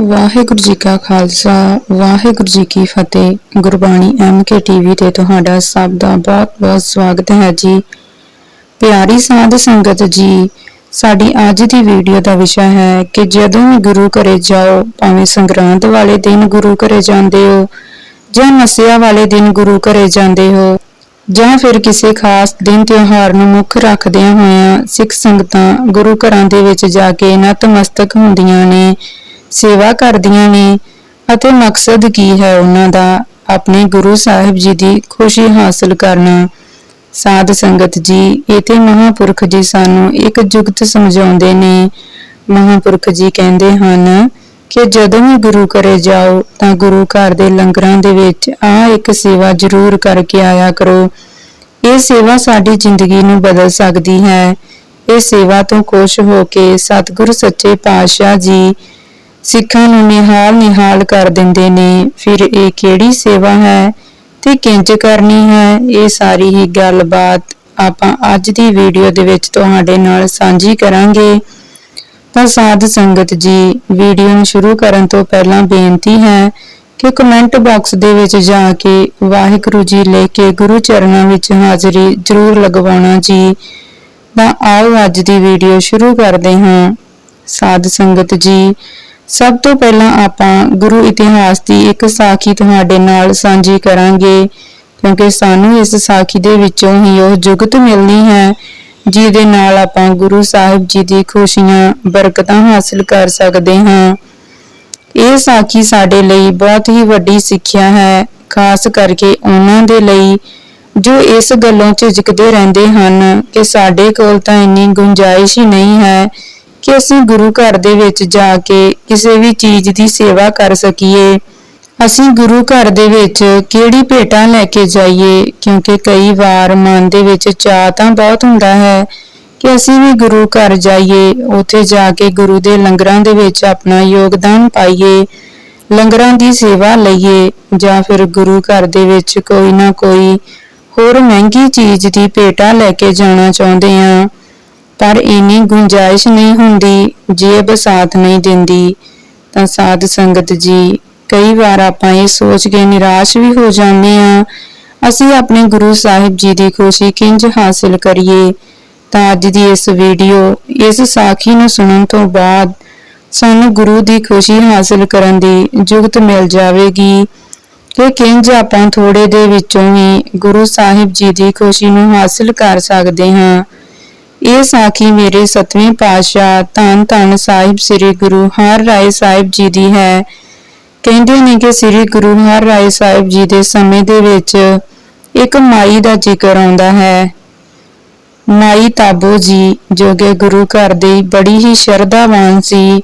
ਵਾਹਿਗੁਰੂ ਜੀ ਕਾ ਖਾਲਸਾ, ਵਾਹਿਗੁਰੂ ਜੀ ਕੀ ਫਤਿਹ। Gurbani MK TV ਤੇ ਤੁਹਾਡਾ ਸਭ ਦਾ ਬਹੁਤ-ਬਹੁਤ ਸਵਾਗਤ ਹੈ ਜੀ। ਪਿਆਰੀ ਸਾਧ ਸੰਗਤ ਜੀ, ਸਾਡੀ ਅੱਜ ਦੀ ਵੀਡੀਓ ਦਾ ਵਿਸ਼ਾ ਹੈ ਕਿ ਜਦੋਂ ਵੀ ਗੁਰੂ ਘਰੇ ਜਾਓ, ਭਾਵੇਂ ਸੰਗਰਾਂਦ ਵਾਲੇ ਦਿਨ ਗੁਰੂ ਘਰੇ ਜਾਂਦੇ ਹੋ, ਜਾਂ ਮਸਿਆ ਵਾਲੇ ਦਿਨ ਗੁਰੂ ਘਰੇ ਜਾਂਦੇ ਹੋ, ਜਾਂ ਫਿਰ ਕਿਸੇ ਖਾਸ ਦਿਨ ਤਿਉਹਾਰ ਨੂੰ ਮੁੱਖ ਰੱਖਦਿਆਂ ਹੋਇਆਂ ਸਿੱਖ ਸੰਗਤਾਂ ਗੁਰੂ ਘਰਾਂ ਦੇ ਵਿੱਚ ਜਾ ਕੇ ਨਤਮਸਤਕ ਹੁੰਦੀਆਂ ਨੇ ਸੇਵਾ ਕਰਦੀਆਂ ਨੇ ਅਤੇ ਮਕਸਦ ਕੀ ਹੈ ਉਹਨਾਂ ਦਾ? ਆਪਣੇ ਗੁਰੂ ਸਾਹਿਬ ਜੀ ਦੀ ਖੁਸ਼ੀ ਹਾਸਲ ਕਰਨਾ। ਸਾਧ ਸੰਗਤ ਜੀ, ਇਥੇ ਮਹਾਪੁਰਖ ਜੀ ਸਾਨੂੰ ਇੱਕ ਜੁਗਤ ਸਮਝਾਉਂਦੇ ਨੇ। ਮਹਾਪੁਰਖ ਜੀ ਕਹਿੰਦੇ ਹਨ ਕਿ ਜਦੋਂ ਵੀ ਗੁਰੂ ਘਰੇ ਜਾਓ ਤਾਂ ਗੁਰੂ ਘਰ ਦੇ ਲੰਗਰਾਂ ਦੇ ਵਿੱਚ ਆ ਇੱਕ ਸੇਵਾ ਜ਼ਰੂਰ ਕਰਕੇ ਆਇਆ ਕਰੋ। ਇਹ ਸੇਵਾ ਸਾਡੀ ਜ਼ਿੰਦਗੀ ਨੂੰ ਬਦਲ ਸਕਦੀ ਹੈ। ਇਹ ਸੇਵਾ ਤੋਂ ਖੁਸ਼ ਹੋ ਕੇ ਸਤਿਗੁਰੂ ਸੱਚੇ ਪਾਤਸ਼ਾਹ ਜੀ ਸਿੱਖਾਂ ਨੂੰ ਨਿਹਾਲ ਨਿਹਾਲ ਕਰ ਦਿੰਦੇ ਨੇ। ਫਿਰ ਇਹ ਕਿਹੜੀ ਸੇਵਾ ਹੈ? ਤੇ ਕਿੰਜ ਕਰਨੀ ਹੈ? ਇਹ ਸਾਰੀ ਹੀ ਗੱਲਬਾਤ ਆਪਾਂ ਅੱਜ ਦੀ ਵੀਡੀਓ ਦੇ ਵਿੱਚ ਤੁਹਾਡੇ ਨਾਲ ਸਾਂਝੀ ਕਰਾਂਗੇ। ਤਾਂ ਸਾਧ ਸੰਗਤ ਜੀ, ਵੀਡੀਓ ਨੂੰ ਸ਼ੁਰੂ ਕਰਨ ਤੋਂ ਪਹਿਲਾਂ ਬੇਨਤੀ ਹੈ ਕਿ ਕਮੈਂਟ ਬਾਕਸ ਦੇ ਵਿੱਚ ਜਾ ਕੇ ਵਾਹਿਗੁਰੂ ਜੀ ਲੈ ਕੇ ਗੁਰੂ ਚਰਨਾਂ ਵਿੱਚ ਹਾਜ਼ਰੀ ਜ਼ਰੂਰ ਲਗਵਾਉਣਾ ਜੀ। ਤਾਂ ਆਓ ਅੱਜ ਦੀ ਵੀਡੀਓ ਸ਼ੁਰੂ ਕਰਦੇ ਹਾਂ। ਸਾਧ ਸੰਗਤ ਜੀ ਸਭ ਤੋਂ ਪਹਿਲਾਂ ਆਪਾਂ ਗੁਰੂ ਇਤਿਹਾਸ ਦੀ ਇੱਕ ਸਾਖੀ ਤੁਹਾਡੇ ਨਾਲ ਸਾਂਝੀ ਕਰਾਂਗੇ, ਕਿਉਂਕਿ ਸਾਨੂੰ ਇਸ ਸਾਖੀ ਦੇ ਵਿੱਚੋਂ ਹੀ ਉਹ ਜੁਗਤ ਮਿਲਣੀ ਹੈ, ਜਿਹਦੇ ਨਾਲ ਆਪਾਂ ਗੁਰੂ ਸਾਹਿਬ ਜੀ ਦੀ ਖੁਸ਼ੀਆਂ, ਬਰਕਤਾਂ ਹਾਸਲ ਕਰ ਸਕਦੇ ਹਾਂ। ਇਹ ਸਾਖੀ ਸਾਡੇ ਲਈ ਬਹੁਤ ਹੀ ਵੱਡੀ ਸਿੱਖਿਆ ਹੈ, ਖਾਸ ਕਰਕੇ ਉਹਨਾਂ ਦੇ ਲਈ, ਜੋ ਇਸ ਗੱਲੋਂ ਝਿਜਕਦੇ ਰਹਿੰਦੇ ਹਨ ਕਿ ਸਾਡੇ ਕੋਲ ਤਾਂ ਇੰਨੀ ਗੁੰਜਾਇਸ਼ ਹੀ ਨਹੀਂ ਹੈ ਕਿ ਅਸੀਂ ਗੁਰੂ ਘਰ ਦੇ ਵਿੱਚ ਜਾ ਕੇ ਕਿਸੇ ਵੀ ਚੀਜ਼ ਦੀ ਸੇਵਾ ਕਰ ਸਕੀਏ। ਅਸੀਂ ਗੁਰੂ ਘਰ ਦੇ ਵਿੱਚ ਕਿਹੜੀ ਭੇਟਾਂ ਲੈ ਕੇ ਜਾਈਏ, ਕਿਉਂਕਿ ਕਈ ਵਾਰ ਮਨ ਦੇ ਵਿੱਚ ਚਾਹ ਤਾਂ ਬਹੁਤ ਹੁੰਦਾ ਹੈ ਕਿ ਅਸੀਂ ਵੀ ਗੁਰੂ ਘਰ ਜਾਈਏ, ਉੱਥੇ ਜਾ ਕੇ ਗੁਰੂ ਦੇ ਲੰਗਰਾਂ ਦੇ ਵਿੱਚ ਆਪਣਾ ਯੋਗਦਾਨ ਪਾਈਏ, ਲੰਗਰਾਂ ਦੀ ਸੇਵਾ ਲਈਏ, ਜਾਂ ਫਿਰ ਗੁਰੂ ਘਰ ਦੇ ਵਿੱਚ ਕੋਈ ਨਾ ਕੋਈ ਹੋਰ ਮਹਿੰਗੀ ਚੀਜ਼ ਦੀ ਭੇਟਾ ਲੈ ਕੇ ਜਾਣਾ ਚਾਹੁੰਦੇ ਆ ਪਰ ਇੰਨੀ ਗੁੰਜਾਇਸ਼ ਨਹੀਂ ਹੁੰਦੀ, ਜੇ ਬਸਾਤ ਨਹੀਂ ਦਿੰਦੀ, ਤਾਂ ਸਾਧ ਸੰਗਤ ਜੀ, ਕਈ ਵਾਰ ਆਪਾਂ ਇਹ ਸੋਚ ਕੇ ਨਿਰਾਸ਼ ਵੀ ਹੋ ਜਾਂਦੇ ਆ ਅਸੀਂ ਆਪਣੇ ਗੁਰੂ ਸਾਹਿਬ ਜੀ ਦੀ ਖੁਸ਼ੀ ਕਿੰਜ ਹਾਸਿਲ ਕਰੀਏ? ਤਾਂ ਅੱਜ ਦੀ ਇਸ ਵੀਡੀਓ, ਇਸ ਸਾਖੀ ਨੂੰ ਸੁਣਨ ਤੋਂ ਬਾਅਦ ਸਾਨੂੰ ਗੁਰੂ ਦੀ ਖੁਸ਼ੀ ਹਾਸਿਲ ਕਰਨ ਦੀ ਜੁਗਤ ਮਿਲ ਜਾਵੇਗੀ। ਕਿ ਕਿੰਜ ਆਪਾਂ ਥੋੜੇ ਦੇ ਵਿੱਚੋਂ ਹੀ ਗੁਰੂ ਸਾਹਿਬ ਜੀ ਦੀ ਖੁਸ਼ੀ ਨੂੰ ਹਾਸਿਲ ਕਰ ਸਕਦੇ ਹਾਂ। ਇਹ ਸਾਖੀ ਮੇਰੇ ਸਤਵੇਂ ਪਾਤਸ਼ਾਹ ਧੰਨ ਧੰਨ ਸਾਹਿਬ ਸ੍ਰੀ ਗੁਰੂ ਹਰ ਰਾਏ ਸਾਹਿਬ ਜੀ ਦੀ ਹੈ। ਕਹਿੰਦੇ ਨੇ ਕਿ ਸ੍ਰੀ ਗੁਰੂ ਹਰ ਰਾਏ ਸਾਹਿਬ ਜੀ ਦੇ ਸਮੇਂ ਦੇ ਵਿੱਚ ਇੱਕ ਮਾਈ ਦਾ ਜ਼ਿਕਰ ਆਉਂਦਾ ਹੈ। ਮਾਈ ਤਾਬੋ ਜੀ ਜੋ ਕਿ ਗੁਰੂ ਘਰ ਦੀ ਬੜੀ ਹੀ ਸ਼ਰਧਾਵਾਨ ਸੀ।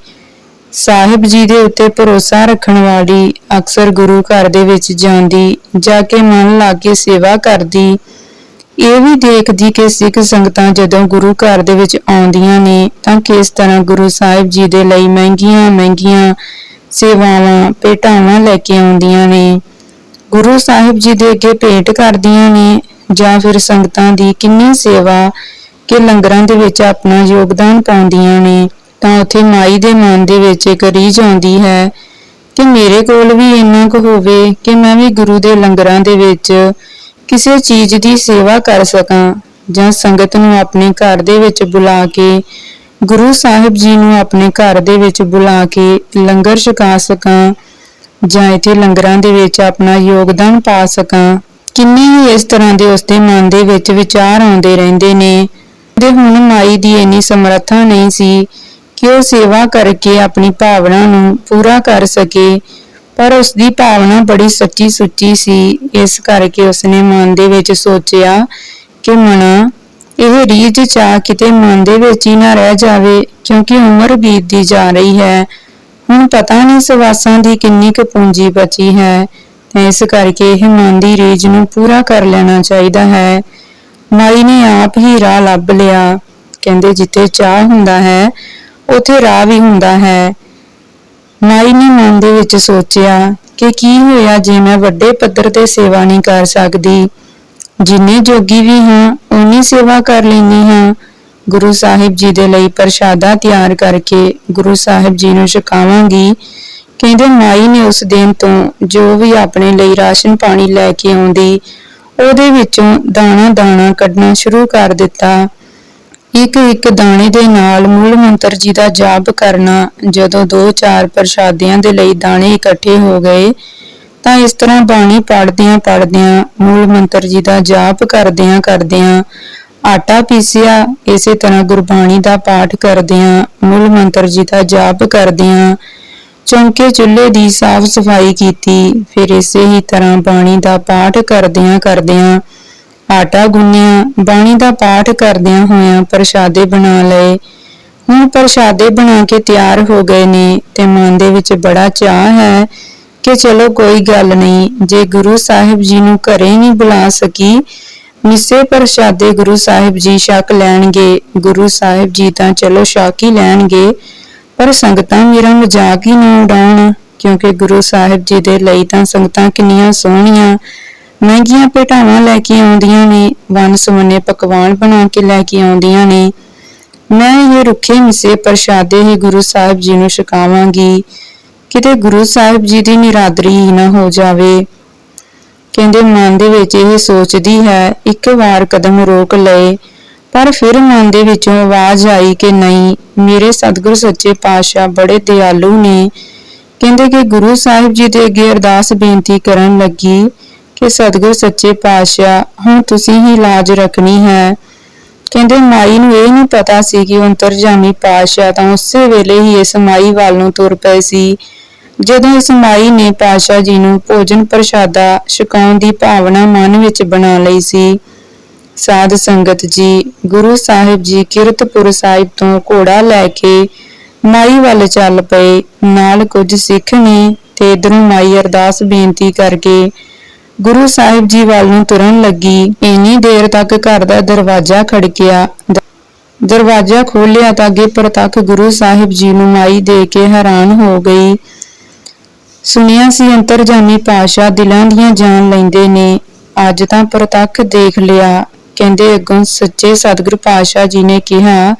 ਸਾਹਿਬ ਜੀ ਦੇ ਉੱਤੇ ਭਰੋਸਾ ਰੱਖਣ ਵਾਲੀ ਅਕਸਰ ਗੁਰੂ ਘਰ ਦੇ ਵਿੱਚ ਜਾਂਦੀ, ਜਾ ਕੇ ਮਨ ਲਾ ਕੇ ਸੇਵਾ ਕਰਦੀ। ਇਹ ਵੀ ਦੇਖਦੀ ਕਿ ਸਿੱਖ ਸੰਗਤਾਂ ਜਦੋਂ ਗੁਰੂ ਘਰ ਦੇ ਵਿੱਚ ਆਉਂਦੀਆਂ ਨੇ, ਤਾਂ ਕਿਸ ਤਰ੍ਹਾਂ ਗੁਰੂ ਸਾਹਿਬ ਜੀ ਦੇ ਲਈ ਮਹਿੰਗੀਆਂ ਮਹਿੰਗੀਆਂ ਸੇਵਾਵਾਂ, ਭੇਟਾਵਾਂ ਲੈ ਕੇ ਆਉਂਦੀਆਂ ਨੇ। ਗੁਰੂ ਸਾਹਿਬ ਜੀ ਦੇ ਅੱਗੇ ਭੇਟ ਕਰਦੀਆਂ ਨੇ, ਜਾਂ ਫਿਰ ਸੰਗਤਾਂ ਦੀ ਕਿੰਨੀ ਸੇਵਾ ਕਿ ਲੰਗਰਾਂ ਦੇ ਵਿੱਚ ਆਪਣਾ ਯੋਗਦਾਨ ਪਾਉਂਦੀਆਂ ਨੇ, ਤਾਂ ਉੱਥੇ ਮਾਈ ਦੇ ਮਨ ਦੇ ਵਿੱਚ ਇੱਕ ਰੀਝ ਆਉਂਦੀ ਹੈ ਕਿ ਮੇਰੇ ਕੋਲ ਵੀ ਇੰਨਾ ਕੁ ਹੋਵੇ ਕਿ ਮੈਂ ਵੀ ਗੁਰੂ ਦੇ ਲੰਗਰਾਂ ਦੇ ਵਿੱਚ ਕਿਸੇ ਚੀਜ਼ ਦੀ ਸੇਵਾ ਕਰ ਸਕਾਂ ਜਾਂ ਸੰਗਤ ਨੂੰ ਆਪਣੇ ਘਰ ਦੇ ਵਿੱਚ ਬੁਲਾ ਕੇ, ਗੁਰੂ ਸਾਹਿਬ ਜੀ ਨੂੰ ਆਪਣੇ ਘਰ ਦੇ ਵਿੱਚ ਬੁਲਾ ਕੇ ਲੰਗਰ ਛਕਾ ਸਕਾਂ ਜਾਂ ਇੱਥੇ ਲੰਗਰਾਂ ਦੇ ਵਿੱਚ ਆਪਣਾ ਯੋਗਦਾਨ ਪਾ ਸਕਾਂ। ਕਿੰਨੇ ਹੀ ਇਸ ਤਰ੍ਹਾਂ ਦੇ ਉਸਦੇ ਮਨ ਦੇ ਵਿੱਚ ਵਿਚਾਰ ਆਉਂਦੇ ਰਹਿੰਦੇ ਨੇ। ਤੇ ਹੁਣ ਮਾਈ ਦੀ ਇੰਨੀ ਸਮਰੱਥਾ ਨਹੀਂ ਸੀ ਕਿ ਉਹ ਸੇਵਾ ਕਰਕੇ ਆਪਣੀ ਭਾਵਨਾ ਨੂੰ ਪੂਰਾ ਕਰ ਸਕੇ। ਪਰ ਉਸ ਦੀ ਭਾਵਨਾ ਬੜੀ ਸੱਚੀ ਸੁੱਚੀ ਸੀ। ਇਸ ਕਰਕੇ ਉਸਨੇ ਮਨ ਦੇ ਵਿੱਚ ਸੋਚਿਆ ਕਿ ਮਨਾ, ਇਹ ਰੀਝ ਚਾਹ ਕਿਤੇ ਮਨ ਦੇ ਵਿੱਚ ਹੀ ਨਾ ਰਹਿ ਜਾਵੇ, ਕਿਉਂਕਿ ਉਮਰ ਬੀਤਦੀ ਜਾ ਰਹੀ ਹੈ। ਹੁਣ ਪਤਾ ਨਹੀਂ ਸਵਾਸਾਂ ਦੀ ਕਿੰਨੀ ਕੁ ਪੂੰਜੀ ਬਚੀ ਹੈ। ਤੇ ਇਸ ਕਰਕੇ ਇਹ ਮਨ ਦੀ ਰੀਝ ਨੂੰ ਪੂਰਾ ਕਰ ਲੈਣਾ ਚਾਹੀਦਾ ਹੈ। ਮਾਈ ਨੇ ਆਪ ਹੀ ਰਾਹ ਲੱਭ ਲਿਆ। ਕਹਿੰਦੇ ਜਿੱਥੇ ਚਾਹ ਹੁੰਦਾ ਹੈ, ਉਥੇ ਰਾਹ ਵੀ ਹੁੰਦਾ ਹੈ। ਮਾਈ ਨੇ ਮਨ ਦੇ ਵਿੱਚ ਸੋਚਿਆ ਕਿ ਕੀ ਹੋਇਆ ਜੇ ਮੈਂ ਵੱਡੇ ਪੱਧਰ ਤੇ ਸੇਵਾ ਨਹੀਂ ਕਰ ਸਕਦੀ। ਜਿੰਨੇ ਜੋਗੀ ਵੀ ਹਾਂ ਉਨੀ ਸੇਵਾ ਕਰ ਲੈਂਦੀ ਹਾਂ। ਗੁਰੂ ਸਾਹਿਬ ਜੀ ਦੇ ਲਈ ਪ੍ਰਸ਼ਾਦਾ ਤਿਆਰ ਕਰਕੇ ਗੁਰੂ ਸਾਹਿਬ ਜੀ ਨੂੰ ਛਕਾਵਾਂਗੀ। ਕਹਿੰਦੇ ਮਾਈ ਨੇ ਉਸ ਦਿਨ ਤੋਂ ਜੋ ਵੀ ਆਪਣੇ ਲਈ ਰਾਸ਼ਨ ਪਾਣੀ ਲੈ ਕੇ ਆਉਂਦੀ, ਉਹਦੇ ਵਿੱਚੋਂ ਦਾਣਾ ਦਾਣਾ ਕੱਢਣਾ ਸ਼ੁਰੂ ਕਰ ਦਿੱਤਾ। ਇੱਕ ਇੱਕ ਦਾਣੇ ਦੇ ਨਾਲ ਮੂਲ ਮੰਤਰ ਜੀ ਦਾ ਜਾਪ ਕਰਨਾ। ਜਦੋਂ ਦੋ ਚਾਰ ਪ੍ਰਸ਼ਾਦਿਆਂ ਦੇ ਲਈ ਦਾਣੇ ਇਕੱਠੇ ਹੋ ਗਏ, ਤਾਂ ਇਸ ਤਰ੍ਹਾਂ ਬਾਣੀ ਪੜਦਿਆਂ ਪੜਦਿਆਂ ਮੂਲ ਮੰਤਰ ਜੀ ਦਾ ਜਾਪ ਕਰਦਿਆਂ ਕਰਦਿਆਂ, ਆਟਾ ਪੀਸਿਆ, ਇਸੇ ਤਰ੍ਹਾਂ ਗੁਰਬਾਣੀ ਦਾ ਪਾਠ ਕਰਦਿਆਂ, ਮੂਲ ਮੰਤਰ ਜੀ ਦਾ ਜਾਪ ਕਰਦਿਆਂ, ਚੌਂਕੇ ਚੁੱਲ੍ਹੇ ਦੀ ਸਾਫ਼ ਸਫ਼ਾਈ ਕੀਤੀ, ਫਿਰ ਇਸੇ ਹੀ ਤਰ੍ਹਾਂ ਬਾਣੀ ਦਾ ਪਾਠ ਕਰਦਿਆਂ ਕਰਦਿਆਂ ਆਟਾ ਗੁੰਨਿਆ, ਬਾਣੀ ਦਾ ਪਾਠ ਕਰਦਿਆਂ ਹੋਇਆਂ ਪ੍ਰਸ਼ਾਦੇ ਬਣਾ ਲਏ। ਹੁਣ ਪ੍ਰਸ਼ਾਦੇ ਬਣਾ ਕੇ ਤਿਆਰ ਹੋ ਗਏ ਨੇ ਤੇ ਮਨ ਦੇ ਵਿੱਚ ਬੜਾ ਚਾਹ ਹੈ ਕਿ ਚਲੋ ਕੋਈ ਗੱਲ ਨਹੀਂ, ਜੇ ਗੁਰੂ ਸਾਹਿਬ ਜੀ ਨੂੰ ਘਰੇ ਨਹੀਂ ਬੁਲਾ ਸਕੀ, ਮਿੱਸੇ ਪ੍ਰਸ਼ਾਦੇ ਗੁਰੂ ਸਾਹਿਬ ਜੀ ਛਕ ਲੈਣਗੇ। ਗੁਰੂ ਸਾਹਿਬ ਜੀ ਤਾਂ ਚਲੋ ਸ਼ੱਕ ਹੀ ਲੈਣਗੇ, ਪਰ ਸੰਗਤਾਂ ਮੇਰਾ ਮਜ਼ਾਕ ਹੀ ਨਾ ਉਡਾਉਣ, ਕਿਉਂਕਿ ਗੁਰੂ ਸਾਹਿਬ ਜੀ ਦੇ ਲਈ ਤਾਂ ਸੰਗਤਾਂ ਕਿੰਨੀਆਂ ਸੋਹਣੀਆਂ। ਮਹਿੰਗੀਆਂ ਭੇਟਾਵਾਂ ਲੈ ਕੇ ਆਉਂਦੀਆਂ ਨੇ, ਵੰਨ ਸੁਵੰਨੇ ਪਕਵਾਨ ਬਣਾ ਕੇ ਲੈ ਕੇ ਆਉਂਦੀਆਂ ਨੇ। ਮੈਂ ਇਹ ਰੁੱਖੇ ਮਿੱਸੇ ਪ੍ਰਸ਼ਾਦੇ ਹੀ ਗੁਰੂ ਸਾਹਿਬ ਜੀ ਨੂੰ ਛਕਾਵਾਂਗੀ। ਕਿਤੇ ਗੁਰੂ ਸਾਹਿਬ ਜੀ ਦੀ ਨਿਰਾਦਰੀ ਹੀ ਨਾ ਹੋ ਜਾਵੇ। ਕਹਿੰਦੇ, ਮਨ ਦੇ ਵਿੱਚ ਇਹ ਸੋਚਦੀ ਹੈ, ਇੱਕ ਵਾਰ ਕਦਮ ਰੋਕ ਲਏ, ਪਰ ਫਿਰ ਮਨ ਦੇ ਵਿੱਚੋਂ ਆਵਾਜ਼ ਆਈ ਕਿ ਨਹੀਂ, ਮੇਰੇ ਸਤਿਗੁਰ ਸੱਚੇ ਪਾਤਸ਼ਾਹ ਬੜੇ ਦਿਆਲੂ ਨੇ। ਕਹਿੰਦੇ ਕਿ ਗੁਰੂ ਸਾਹਿਬ ਜੀ ਦੇ ਅੱਗੇ ਅਰਦਾਸ ਬੇਨਤੀ ਕਰਨ ਲੱਗੀ ਕਿ ਸਤਿਗੁਰ ਸੱਚੇ ਪਾਤਸ਼ਾਹ, ਹੁਣ ਤੁਸੀਂ ਹੀ ਲਾਜ ਰੱਖਣੀ ਹੈ। ਕਹਿੰਦੇ, ਮਾਈ ਨੂੰ ਇਹ ਨਹੀਂ ਪਤਾ ਸੀ ਕਿ ਅੰਤਰਜਾਮੀ ਪਾਤਸ਼ਾਹ ਤਾਂ ਉਸੇ ਵੇਲੇ ਹੀ ਇਸ ਮਾਈ ਵੱਲ ਨੂੰ ਤੁਰ ਪਏ ਸੀ। ਜਦੋਂ ਇਸ ਮਾਈ ਨੇ ਪਾਤਸ਼ਾਹ ਜੀ ਨੂੰ ਭੋਜਨ ਪ੍ਰਸ਼ਾਦਾ ਛਕਾਉਣ ਦੀ ਭਾਵਨਾ ਮਨ ਵਿੱਚ ਬਣਾ ਲਈ ਸੀ, ਸਾਧ ਸੰਗਤ ਜੀ, ਗੁਰੂ ਸਾਹਿਬ ਜੀ ਕਿਰਤਪੁਰ ਸਾਹਿਬ ਤੋਂ ਘੋੜਾ ਲੈ ਕੇ ਮਾਈ ਵੱਲ ਚੱਲ ਪਏ। ਨਾਲ ਕੁਝ ਸਿੱਖ ਨੇ ਤੇ ਇਧਰੋਂ ਮਾਈ ਅਰਦਾਸ ਬੇਨਤੀ ਕਰਕੇ ਗੁਰੂ ਸਾਹਿਬ ਜੀ ਵੱਲ ਨੂੰ ਤੁਰਨ ਲੱਗੀ। ਇੰਨੀ ਦੇਰ ਤੱਕ ਘਰ ਦਾ ਦਰਵਾਜ਼ਾ ਖੜਕਿਆ। ਦਰਵਾਜ਼ਾ ਖੋਲ੍ਹਿਆ ਤਾਂ ਅੱਗੇ ਪ੍ਰਤੱਖ ਗੁਰੂ ਸਾਹਿਬ ਜੀ ਨੂੰ ਮਾਈ ਦੇ ਕੇ ਹੈਰਾਨ ਹੋ ਗਈ। ਸੁਣਿਆ ਸੀ ਅੰਤਰਜਾਮੀ ਪਾਸ਼ਾ ਦਿਲਾਂ ਦੀਆਂ ਜਾਨ ਲੈਂਦੇ ਨੇ। ਅੱਜ ਤਾਂ ਪ੍ਰਤੱਖ ਦੇਖ ਲਿਆ। ਕਹਿੰਦੇ ਅੱਗੋਂ ਸੱਚੇ ਸਤਿਗੁਰੂ ਪਾਸ਼ਾ ਜੀ ਨੇ ਕਿਹਾ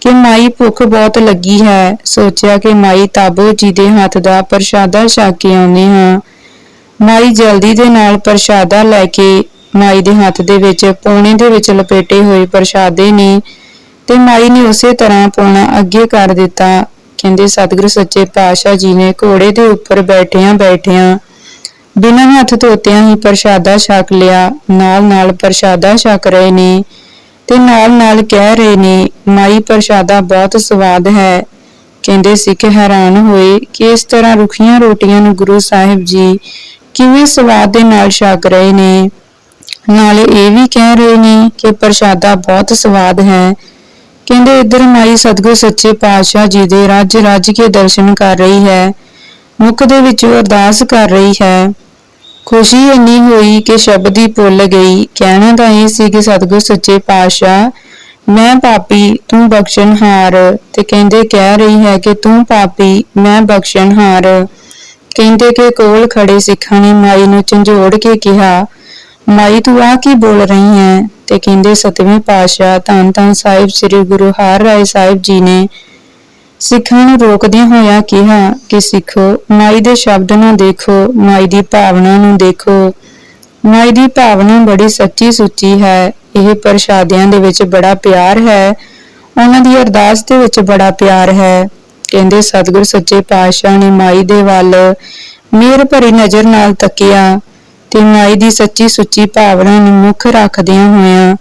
ਕਿ ਮਾਈ ਭੁੱਖ ਬਹੁਤ ਲੱਗੀ ਹੈ। ਸੋਚਿਆ ਕਿ ਮਾਈ ਤਾਬੋ ਜੀ ਦੇ ਹੱਥ ਦਾ ਪ੍ਰਸ਼ਾਦਾ ਛਕ ਕੇ ਆਉਂਦੇ ਹਾਂ। ਮਾਈ ਜਲਦੀ ਦੇ ਨਾਲ ਪ੍ਰਸ਼ਾਦਾ ਲੈ ਕੇ ਮਾਈ ਦੇ ਹੱਥ ਦੇ ਵਿੱਚ, ਪੋਣੇ ਦੇ ਵਿੱਚ ਲਪੇਟੇ ਹੋਏ ਪ੍ਰਸ਼ਾਦੇ ਨੇ ਤੇ ਮਾਈ ਨੇ ਉਸੇ ਤਰ੍ਹਾਂ ਪੋਣਾ ਅੱਗੇ ਕਰ ਦਿੱਤਾ। ਕਹਿੰਦੇ, ਸਤਿਗੁਰੂ ਸੱਚੇ ਪਾਤਸ਼ਾਹ ਜੀ ਨੇ ਘੋੜੇ ਦੇ ਉੱਪਰ ਬੈਠਿਆਂ ਬੈਠਿਆਂ ਬਿਨਾਂ ਹੱਥ ਧੋਤਿਆਂ ਹੀ ਪ੍ਰਸ਼ਾਦਾ ਛਕ ਲਿਆ। ਨਾਲ ਨਾਲ ਪ੍ਰਸ਼ਾਦਾ ਛਕ ਰਹੇ ਨੇ ਤੇ ਨਾਲ ਨਾਲ ਕਹਿ ਰਹੇ ਨੇ ਮਾਈ ਪ੍ਰਸ਼ਾਦਾ ਬਹੁਤ ਸਵਾਦ ਹੈ। ਕਹਿੰਦੇ, ਸਿੱਖ ਹੈਰਾਨ ਹੋਏ ਕਿ ਇਸ ਤਰ੍ਹਾਂ ਰੁਖੀਆਂ ਰੋਟੀਆਂ ਨੂੰ ਗੁਰੂ ਸਾਹਿਬ ਜੀ ਕਿਵੇਂ ਸਵਾਦ ਦੇ ਨਾਲ ਛਕ ਰਹੇ ਨੇ? ਨਾਲੇ ਇਹ ਵੀ ਕਹਿ ਰਹੇ ਨੇ ਕਿ ਪ੍ਰਸ਼ਾਦਾ ਬਹੁਤ ਸਵਾਦ ਹੈ। ਕਹਿੰਦੇ ਇੱਧਰ ਮਾਈ ਸਤਿਗੁਰ ਸੱਚੇ ਪਾਤਸ਼ਾਹ ਜੀ ਦੇ ਰੱਜ ਰੱਜ ਕੇ ਦਰਸ਼ਨ ਕਰ ਰਹੀ ਹੈ। ਮੁਖ ਦੇ ਵਿੱਚ ਅਰਦਾਸ ਕਰ ਰਹੀ ਹੈ। ਖੁਸ਼ੀ ਇੰਨੀ ਹੋਈ ਕਿ ਸ਼ਬਦ ਹੀ ਭੁੱਲ ਗਈ। ਕਹਿਣਾ ਤਾਂ ਇਹ ਸੀ ਕਿ ਸਤਿਗੁਰ ਸੱਚੇ ਪਾਤਸ਼ਾਹ, ਮੈਂ ਪਾਪੀ, ਤੂੰ ਬਖਸ਼ਣਹਾਰ। ਤੇ ਕਹਿੰਦੇ ਕਹਿ ਰਹੀ ਹੈ ਕਿ, ਤੂੰ ਪਾਪੀ, ਮੈਂ ਬਖਸ਼ਣਹਾਰ। ਕਹਿੰਦੇ ਕਿ ਕੋਲ ਖੜੇ ਸਿੱਖਾਂ ਨੇ ਮਾਈ ਨੂੰ ਝੰਜੋੜ ਕੇ ਕਿਹਾ, ਮਾਈ ਤੂੰ ਆ ਕੀ ਬੋਲ ਰਹੀ ਹੈ? ਤੇ ਕਹਿੰਦੇ, ਸਤਵੇਂ ਪਾਤਸ਼ਾਹ ਧੰਨ ਧੰਨ ਸਾਹਿਬ, ਸ੍ਰੀ ਗੁਰੂ ਹਰ ਰਾਏ ਸਾਹਿਬ ਜੀ ਨੇ ਸਿੱਖਾਂ ਨੂੰ ਰੋਕਦਿਆਂ ਹੋਇਆ ਕਿਹਾ ਕਿ ਸਿੱਖੋ, ਮਾਈ ਦੇ ਸ਼ਬਦ ਨੂੰ ਦੇਖੋ, ਮਾਈ ਦੀ ਭਾਵਨਾ ਨੂੰ ਦੇਖੋ। ਮਾਈ ਦੀ ਭਾਵਨਾ ਬੜੀ ਸੱਚੀ ਸੁੱਚੀ ਹੈ, ਇਹ ਪ੍ਰਸ਼ਾਦਿਆਂ ਦੇ ਵਿੱਚ ਬੜਾ ਪਿਆਰ ਹੈ, ਉਹਨਾਂ ਦੀ ਅਰਦਾਸ ਦੇ ਵਿੱਚ ਬੜਾ ਪਿਆਰ ਹੈ। ਕਹਿੰਦੇ, ਸਤਿਗੁਰ ਸੱਚੇ ਪਾਤਸ਼ਾਹ ਨੇ ਮਾਈ ਦੇ ਵੱਲ ਮਿਹਰ ਭਰੀ ਨਜ਼ਰ ਨਾਲ ਤੱਕਿਆ ਤੇ ਮਾਈ ਦੀ ਸੱਚੀ ਸੁੱਚੀ ਭਾਵਨਾ ਨੂੰ ਮੁੱਖ ਰੱਖਦਿਆਂ ਹੋਇਆਂ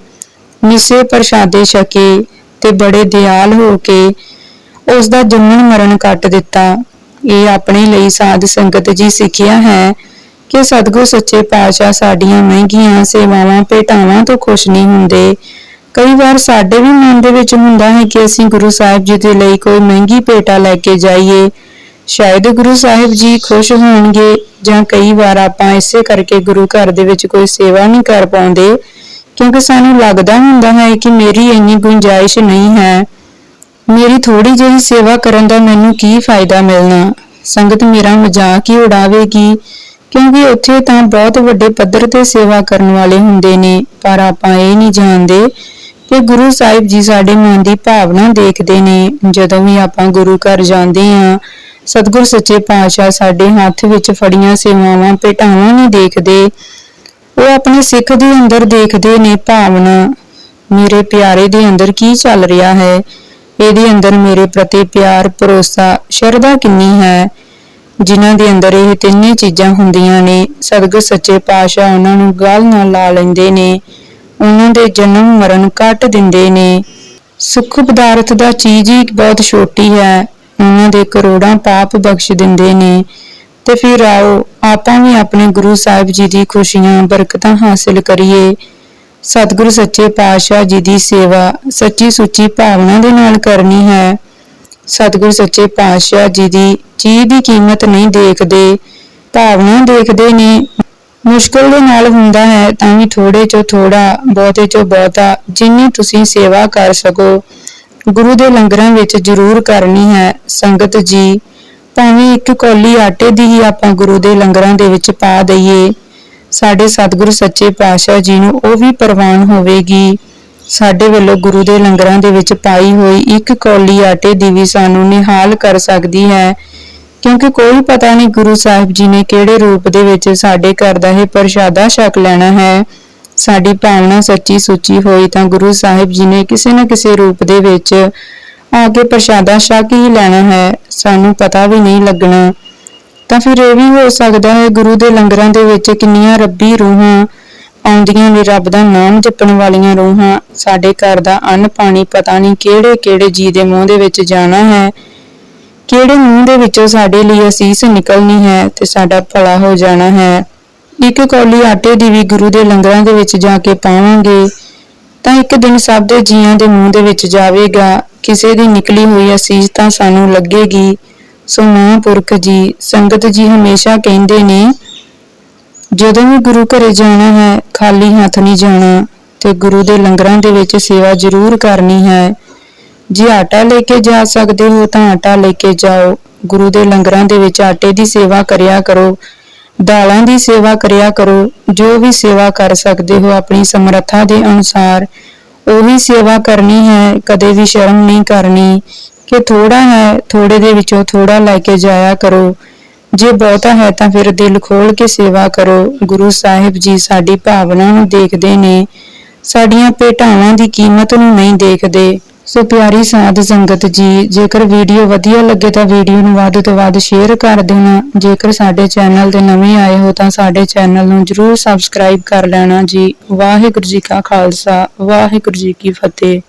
ਮਿਸੇ ਪ੍ਰਸ਼ਾਦੇ ਛਕੇ ਤੇ ਬੜੇ ਦਿਆਲ ਹੋ ਕੇ ਉਸ ਦਾ ਜੰਮਣ ਮਰਨ ਕੱਟ ਦਿੱਤਾ। ਇਹ ਆਪਣੇ ਲਈ ਸਾਧ ਸੰਗਤ ਜੀ ਸਿੱਖਿਆ ਹੈ ਕਿ ਸਤਿਗੁਰ ਸੱਚੇ ਪਾਤਸ਼ਾਹ ਸਾਡੀਆਂ ਮਹਿੰਗੀਆਂ ਸੇਵਾਵਾਂ, ਭੇਟਾਵਾਂ ਤੋਂ ਖੁਸ਼ ਨਹੀਂ ਹੁੰਦੇ। ਕਈ ਵਾਰ ਸਾਡੇ ਵੀ ਮਨ ਦੇ ਵਿੱਚ ਹੁੰਦਾ ਹੈ ਕਿ ਅਸੀਂ ਗੁਰੂ ਸਾਹਿਬ ਜੀ ਦੇ ਲਈ ਕੋਈ ਮਹਿੰਗੀ ਭੇਟਾ ਲੈ ਕੇ ਜਾਈਏ। ਸ਼ਾਇਦ ਗੁਰੂ ਸਾਹਿਬ ਜੀ ਖੁਸ਼ ਹੋਣਗੇ ਜਾਂ ਕਈ ਵਾਰ ਆਪਾਂ ਇਸੇ ਕਰਕੇ ਗੁਰੂ ਘਰ ਦੇ ਵਿੱਚ ਕੋਈ ਸੇਵਾ ਨਹੀਂ ਕਰ ਪਾਉਂਦੇ, ਕਿਉਂਕਿ ਸਾਨੂੰ ਲੱਗਦਾ ਹੁੰਦਾ ਹੈ ਕਿ ਮੇਰੀ ਇੰਨੀ ਗੁੰਜਾਇਸ਼ ਨਹੀਂ ਹੈ। ਮੇਰੀ ਥੋੜੀ ਜਿਹੀ ਸੇਵਾ ਕਰਨ ਦਾ ਮੈਨੂੰ ਕੀ ਫਾਇਦਾ ਮਿਲਣਾ? ਸੰਗਤ ਮੇਰਾ ਮਜ਼ਾਕ ਹੀ ਉਡਾਵੇਗੀ, ਕਿਉਂਕਿ ਉੱਥੇ ਤਾਂ ਬਹੁਤ ਵੱਡੇ ਪੱਧਰ ਤੇ ਸੇਵਾ ਕਰਨ ਵਾਲੇ ਹੁੰਦੇ ਨੇ, ਪਰ ਆਪਾਂ ਇਹ ਨਹੀਂ ਜਾਣਦੇ ਕਿ ਗੁਰੂ ਸਾਹਿਬ ਜੀ ਸਾਡੇ ਮਨ ਦੀ ਭਾਵਨਾ ਦੇਖਦੇ ਨੇ, ਜਦੋਂ ਵੀ ਆਪਾਂ ਗੁਰੂ ਘਰ ਜਾਂਦੇ ਹਾਂ, ਸਤਿਗੁਰ ਸੱਚੇ ਪਾਤਸ਼ਾਹ ਸਾਡੇ ਹੱਥ ਵਿੱਚ ਫੜੀਆਂ ਸੇਵਾਵਾਂ, ਭੇਟਾਵਾਂ ਨਹੀਂ ਦੇਖਦੇ, ਉਹ ਆਪਣੇ ਸਿੱਖ ਦੇ ਅੰਦਰ ਦੇਖਦੇ ਨੇ ਭਾਵਨਾ, ਮੇਰੇ ਪਿਆਰੇ ਦੇ ਅੰਦਰ ਕੀ ਚੱਲ ਰਿਹਾ ਹੈ? ਇਹਦੇ ਅੰਦਰ ਮੇਰੇ ਪ੍ਰਤੀ ਪਿਆਰ, ਭਰੋਸਾ, ਸ਼ਰਧਾ ਕਿੰਨੀ ਹੈ? ਜਿਨ੍ਹਾਂ ਦੇ ਅੰਦਰ ਇਹ ਤਿੰਨੇ ਚੀਜ਼ਾਂ ਹੁੰਦੀਆਂ ਨੇ, ਸਤਿਗੁਰ ਸੱਚੇ ਪਾਤਸ਼ਾਹ ਉਹਨਾਂ ਨੂੰ ਗਲ ਨਾਲ ਲਾ ਲੈਂਦੇ ਨੇ। ਉਹਨਾਂ ਦੇ ਜਨਮ ਮਰਨ ਕੱਟ ਦਿੰਦੇ ਨੇ। ਸੁੱਖ ਪਦਾਰਥ ਦਾ ਚੀਜ਼ ਹੀ ਬਹੁਤ ਛੋਟੀ ਹੈ। ਉਹਨਾਂ ਦੇ ਕਰੋੜਾਂ ਪਾਪ ਬਖਸ਼ ਦਿੰਦੇ ਨੇ। ਤੇ ਫਿਰ ਆਓ, ਆਪਾਂ ਵੀ ਆਪਣੇ ਗੁਰੂ ਸਾਹਿਬ ਜੀ ਦੀ ਖੁਸ਼ੀਆਂ, ਬਰਕਤਾਂ ਹਾਸਿਲ ਕਰੀਏ। ਸਤਿਗੁਰੂ ਸੱਚੇ ਪਾਤਸ਼ਾਹ ਜੀ ਦੀ ਸੇਵਾ ਸੱਚੀ ਸੁੱਚੀ ਭਾਵਨਾ ਦੇ ਨਾਲ ਕਰਨੀ ਹੈ। ਸਤਿਗੁਰੂ ਸੱਚੇ ਪਾਤਸ਼ਾਹ ਜੀ ਦੀ ਚੀਜ਼ ਦੀ ਕੀਮਤ ਨਹੀਂ ਦੇਖਦੇ। ਭਾਵਨਾ ਦੇਖਦੇ ਨੇ। ਮੁਸ਼ਕਲ ਦੇ ਨਾਲ ਹੁੰਦਾ ਹੈ, ਤਾਂ ਵੀ ਥੋੜੇ ਚੋਂ ਥੋੜਾ ਬਹੁਤੇ ਚੋਂ ਬਹੁਤਾ, ਜਿੰਨੀ ਤੁਸੀਂ ਸੇਵਾ ਕਰ ਸਕੋ, ਗੁਰੂ ਦੇ ਲੰਗਰਾਂ ਵਿੱਚ ਜ਼ਰੂਰ ਕਰਨੀ ਹੈ, ਸੰਗਤ ਜੀ। ਭਾਵੇਂ ਇੱਕ ਕੌਲੀ ਆਟੇ ਦੀ ਹੀ ਆਪਾਂ ਗੁਰੂ ਦੇ ਲੰਗਰਾਂ ਦੇ ਵਿੱਚ ਪਾ ਦਈਏ, ਸਾਡੇ ਸਤਿਗੁਰੂ ਸੱਚੇ ਪਾਤਸ਼ਾਹ ਜੀ ਨੂੰ ਉਹ ਵੀ ਪ੍ਰਵਾਨ ਹੋਵੇਗੀ। ਸਾਡੇ ਵੱਲੋਂ ਗੁਰੂ ਦੇ ਲੰਗਰਾਂ ਦੇ ਵਿੱਚ ਪਾਈ ਹੋਈ ਇੱਕ ਕੌਲੀ ਆਟੇ ਦੀ ਵੀ ਸਾਨੂੰ ਨਿਹਾਲ ਕਰ ਸਕਦੀ ਹੈ। ਕਿਉਂਕਿ ਕੋਈ ਪਤਾ ਨਹੀਂ ਗੁਰੂ ਸਾਹਿਬ ਜੀ ਨੇ ਕਿਹੜੇ ਰੂਪ ਦੇ ਵਿੱਚ ਸਾਡੇ ਘਰ ਦਾ ਇਹ ਪ੍ਰਸ਼ਾਦਾ ਛਕ ਲੈਣਾ ਹੈ। ਸਾਡੀ ਭਾਵਨਾ ਸੱਚੀ ਸੁੱਚੀ ਹੋਈ ਤਾਂ ਗੁਰੂ ਸਾਹਿਬ ਜੀ ਨੇ ਕਿਸੇ ਨਾ ਕਿਸੇ ਰੂਪ ਦੇ ਵਿੱਚ ਆ ਕੇ ਪ੍ਰਸ਼ਾਦਾ ਛਕ ਹੀ ਲੈਣਾ ਹੈ। ਸਾਨੂੰ ਪਤਾ ਵੀ ਨਹੀਂ ਲੱਗਣਾ। ਤਾਂ ਫਿਰ ਇਹ ਵੀ ਹੋ ਸਕਦਾ ਹੈ ਗੁਰੂ ਦੇ ਲੰਗਰਾਂ ਦੇ ਵਿੱਚ ਕਿੰਨੀਆਂ ਰੱਬੀ ਰੂਹਾਂ ਆਉਂਦੀਆਂ ਨੇ, ਰੱਬ ਦਾ ਨਾਮ ਜਪਣ ਵਾਲੀਆਂ ਰੂਹਾਂ। ਸਾਡੇ ਘਰ ਦਾ ਅੰਨ ਪਾਣੀ ਪਤਾ ਨਹੀਂ ਕਿਹੜੇ ਕਿਹੜੇ ਜੀ ਦੇ ਮੂੰਹ ਦੇ ਵਿੱਚ ਜਾਣਾ ਹੈ। ਕਿਹੜੇ ਮੂੰਹ ਦੇ ਵਿੱਚੋਂ ਸਾਡੇ ਲਈ ਅਸੀਸ ਨਿਕਲਣੀ ਹੈ ਤੇ ਸਾਡਾ ਭਲਾ ਹੋ ਜਾਣਾ ਹੈ? ਇੱਕ ਕੌਲੀ ਆਟੇ ਦੀ ਵੀ ਗੁਰੂ ਦੇ ਲੰਗਰਾਂ ਦੇ ਵਿੱਚ ਜਾ ਕੇ ਪਾਵਾਂਗੇ, ਤਾਂ ਇੱਕ ਦਿਨ ਸਭ ਦੇ ਜੀਆਂ ਦੇ ਮੂੰਹ ਦੇ ਵਿੱਚ ਜਾਵੇਗਾ। ਕਿਸੇ ਦੀ ਨਿਕਲੀ ਹੋਈ ਅਸੀਸ ਤਾਂ ਸਾਨੂੰ ਲੱਗੇਗੀ। ਸੋ ਮਹਾਂਪੁਰਖ ਜੀ, ਸੰਗਤ ਜੀ ਹਮੇਸ਼ਾ ਕਹਿੰਦੇ ਨੇ, ਜਦੋਂ ਵੀ ਗੁਰੂ ਘਰੇ ਜਾਣਾ ਹੈ, ਖਾਲੀ ਹੱਥ ਨਹੀਂ ਜਾਣਾ ਤੇ ਗੁਰੂ ਦੇ ਲੰਗਰਾਂ ਦੇ ਵਿੱਚ ਸੇਵਾ ਜ਼ਰੂਰ ਕਰਨੀ ਹੈ। ਜੇ ਆਟਾ ਲੈ ਕੇ ਜਾ ਸਕਦੇ ਹੋ ਤਾਂ ਆਟਾ ਲੈ ਕੇ ਜਾਓ। ਗੁਰੂ ਦੇ ਲੰਗਰਾਂ ਦੇ ਵਿੱਚ ਆਟੇ ਦੀ ਸੇਵਾ ਕਰਿਆ ਕਰੋ, ਦਾਲਾਂ ਦੀ ਸੇਵਾ ਕਰਿਆ ਕਰੋ, ਜੋ ਵੀ ਸੇਵਾ ਕਰ ਸਕਦੇ ਹੋ ਆਪਣੀ ਸਮਰੱਥਾ ਦੇ ਅਨੁਸਾਰ, ਉਹੀ ਸੇਵਾ ਕਰਨੀ ਹੈ, ਕਦੇ ਵੀ ਸ਼ਰਮ ਨਹੀਂ ਕਰਨੀ ਕਿ ਥੋੜਾ ਹੈ ਥੋੜੇ ਦੇ ਵਿੱਚੋਂ ਥੋੜਾ ਲੈ ਕੇ ਜਾਇਆ ਕਰੋ। ਜੇ ਬਹੁਤਾ ਹੈ ਤਾਂ ਫਿਰ ਦਿਲ ਖੋਲ ਕੇ ਸੇਵਾ ਕਰੋ। ਗੁਰੂ ਸਾਹਿਬ ਜੀ ਸਾਡੀ ਭਾਵਨਾ ਨੂੰ ਦੇਖਦੇ ਨੇ, ਸਾਡੀਆਂ ਭੇਟਾਵਾਂ ਦੀ ਕੀਮਤ ਨੂੰ ਨਹੀਂ ਦੇਖਦੇ। ਸੋ ਪਿਆਰੀ ਸਾਧ ਸੰਗਤ ਜੀ, ਜੇਕਰ ਵੀਡੀਓ ਵਧੀਆ ਲੱਗੇ ਤਾਂ ਵੀਡੀਓ ਨੂੰ ਵੱਧ ਤੋਂ ਵੱਧ ਸ਼ੇਅਰ ਕਰ ਦੇਣਾ। ਜੇਕਰ ਸਾਡੇ ਚੈਨਲ ਤੇ ਨਵੇਂ ਆਏ ਹੋ ਤਾਂ ਸਾਡੇ ਚੈਨਲ ਨੂੰ ਜਰੂਰ ਸਬਸਕ੍ਰਾਈਬ ਕਰ ਲੈਣਾ ਜੀ। ਵਾਹਿਗੁਰੂ ਜੀ ਕਾ ਖਾਲਸਾ, ਵਾਹਿਗੁਰੂ ਜੀ ਕੀ ਫਤਿਹ।